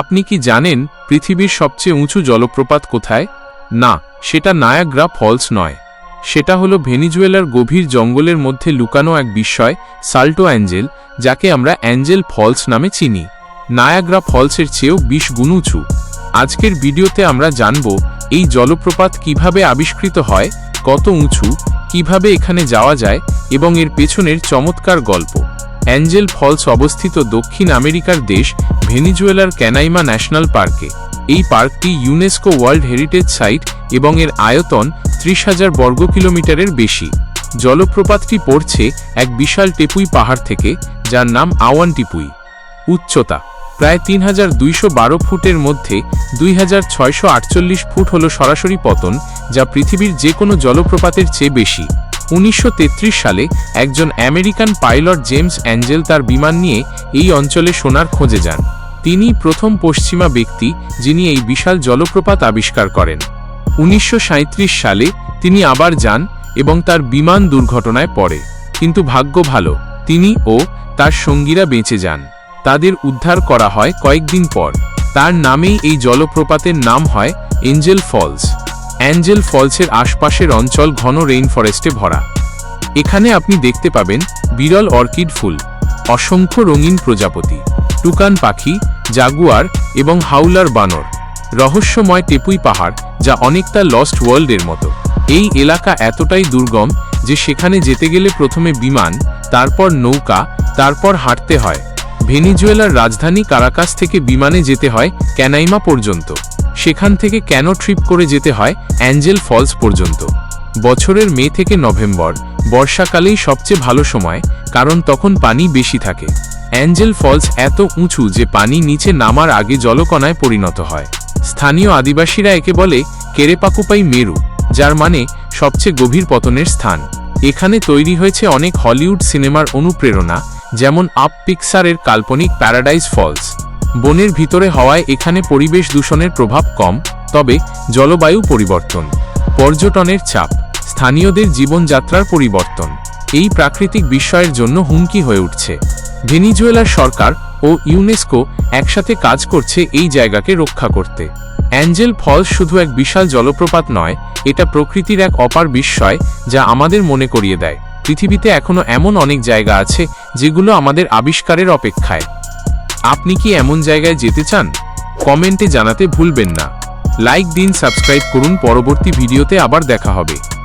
আপনি কি জানেন পৃথিবীর সবচেয়ে উঁচু জলপ্রপাত কোথায়? না, সেটা নায়াগ্রা ফলস নয়। সেটা হলো ভেনিজুয়েলার গভীর জঙ্গলের মধ্যে লুকানো এক বিস্ময়, সাল্টো অ্যাঞ্জেল, যাকে আমরা অ্যাঞ্জেল ফলস নামে চিনি। নায়াগ্রা ফলসের চেয়েও বিশ গুণ উঁচু। আজকের ভিডিওতে আমরা জানব, এই জলপ্রপাত কীভাবে আবিষ্কৃত হয়, কত উঁচু, কীভাবে এখানে যাওয়া যায়, এবং এর পেছনের চমৎকার গল্প। অ্যাঞ্জেল ফলস অবস্থিত দক্ষিণ আমেরিকার দেশ ভেনিজুয়েলার ক্যানাইমা ন্যাশনাল পার্কে। এই পার্কটি ইউনেস্কো ওয়ার্ল্ড হেরিটেজ সাইট এবং এর আয়তন ত্রিশ হাজার বর্গ কিলোমিটারের বেশি। জলপ্রপাতটি পড়ছে এক বিশাল টেপুই পাহাড় থেকে, যার নাম আওয়ান টিপুই। উচ্চতা, প্রায় তিন হাজার দুইশো বারো ফুটের মধ্যে দুই হাজার ছয়শো আটচল্লিশ ফুট হল সরাসরি পতন, যা পৃথিবীর যে কোনো জলপ্রপাতের চেয়ে বেশি। উনিশশো তেত্রিশ সালে একজন আমেরিকান পাইলট জেমস অ্যাঞ্জেল তার বিমান নিয়ে এই অঞ্চলে সোনার খোঁজে যান। তিনি প্রথম পশ্চিমা ব্যক্তি যিনি এই বিশাল জলপ্রপাত আবিষ্কার করেন। উনিশশো সাঁইত্রিশ সালে তিনি আবার যান এবং তার বিমান দুর্ঘটনায় পড়ে। কিন্তু ভাগ্য ভালো, তিনি ও তার সঙ্গীরা বেঁচে যান। তাদের উদ্ধার করা হয় কয়েকদিন পর। তার নামেই এই জলপ্রপাতের নাম হয় এঞ্জেল ফলস। অ্যাঞ্জেল ফলসের আশপাশের অঞ্চল ঘন রেইন ফরেস্টে ভরা। এখানে আপনি দেখতে পাবেন বিরল অর্কিড ফুল, অসংখ্য রঙিন প্রজাপতি, টুকান পাখি, জাগুয়ার এবং হাউলার বানর, রহস্যময় টেপুই পাহাড় যা অনেকটা লস্ট ওয়ার্ল্ডের মতো। এই এলাকা এতটাই দুর্গম যে সেখানে যেতে গেলে প্রথমে বিমান, তারপর নৌকা, তারপর হাঁটতে হয়। ভেনিজুয়েলার রাজধানী কারাকাস থেকে বিমানে যেতে হয় ক্যানাইমা পর্যন্ত। সেখান থেকে কেন ট্রিপ করে যেতে হয় অ্যাঞ্জেল ফলস পর্যন্ত। বছরের মে থেকে নভেম্বর, বর্ষাকালেই সবচেয়ে ভালো সময়, কারণ তখন পানি বেশি থাকে। অ্যাঞ্জেল ফলস এত উঁচু যে পানি নিচে নামার আগে জলকণায় পরিণত হয়। স্থানীয় আদিবাসীরা একে বলে কেরেপাকুপাই মেরু, যার মানে সবচেয়ে গভীর পতনের স্থান। এখানে তৈরি হয়েছে অনেক হলিউড সিনেমার অনুপ্রেরণা, যেমন আপ পিকসারের কাল্পনিক প্যারাডাইজ ফলস। বনের ভিতরে হওয়ায় এখানে পরিবেশ দূষণের প্রভাব কম, তবে জলবায়ু পরিবর্তন, পর্যটনের চাপ, স্থানীয়দের জীবনযাত্রার পরিবর্তন, এই প্রাকৃতিক বিস্ময়ের জন্য হুমকি হয়ে উঠছে। ভেনিজুয়েলার সরকার ও ইউনেস্কো একসাথে কাজ করছে এই জায়গাকে রক্ষা করতে। অ্যাঞ্জেল ফলস শুধু এক বিশাল জলপ্রপাত নয়, এটা প্রকৃতির এক অপার বিস্ময় যা আমাদের মনে করিয়ে দেয়। পৃথিবীতে এখনও এমন অনেক জায়গা আছে যেগুলো আমাদের আবিষ্কারের অপেক্ষায়। আপনি কি এমন জায়গায় যেতে চান? কমেন্টে জানাতে ভুলবেন না। লাইক দিন, সাবস্ক্রাইব করুন। পরবর্তী ভিডিওতে আবার দেখা হবে।